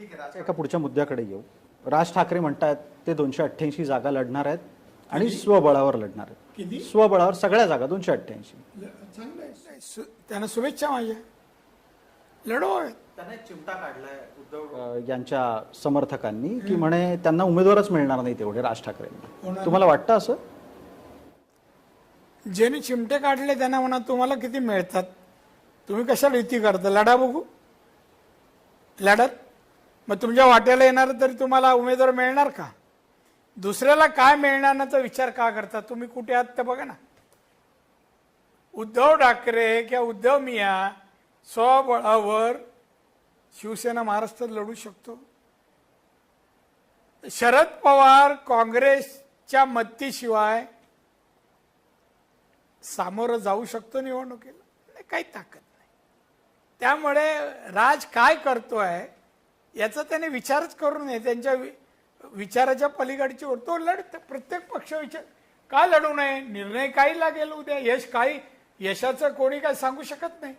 एका पुढच्या मुद्द्याकडे येऊ. राज ठाकरे म्हणतायत ते दोनशे अठ्ठ्याऐंशी जागा लढणार आहेत आणि स्वबळावर लढणार आहेत. किती? स्वबळावर सगळ्या जागा दोनशे अठ्ठ्याऐंशी. चांगलं आहे. सु- त्यांना शुभेच्छा माझ्या. लढो. त्यांना चिमटा काढलाय उद्धव. यांच्या समर्थकांनी की म्हणे त्यांना उमेदवारच मिळणार नाही तेवढे राज ठाकरेंना. तुम्हाला वाटतं असं? ज्यांनी चिमटे काढले त्यांना म्हणा तुम्हाला किती मिळतात? तुम्ही कशाला युती करता? लढा बघू. लढत. मग तुमच्या वाट्याला येणार तरी तुम्हाला उमेदवार मिळणार का? दुसऱ्याला काय मिळणार नाचा विचार का करता? तुम्ही कुठे आहात ते बघा ना. उद्धव ठाकरे किंवा उद्धव मिया स्वबळावर शिवसेना महाराष्ट्रात लढू शकतो. शरद पवार काँग्रेसच्या मत्तीशिवाय सामोरं जाऊ शकतो निवडणुकीला. काही ताकद नाही. त्यामुळे राज काय करतोय? याचा त्याने विचारच करू नये. त्यांच्या वि- विचाराच्या पलीकडची वर तो लढ प्रत्येक पक्ष विचार का लढू नये? निर्णय काही लागेल उद्या? यश काही यशाचं कोणी काय सांगू शकत नाही.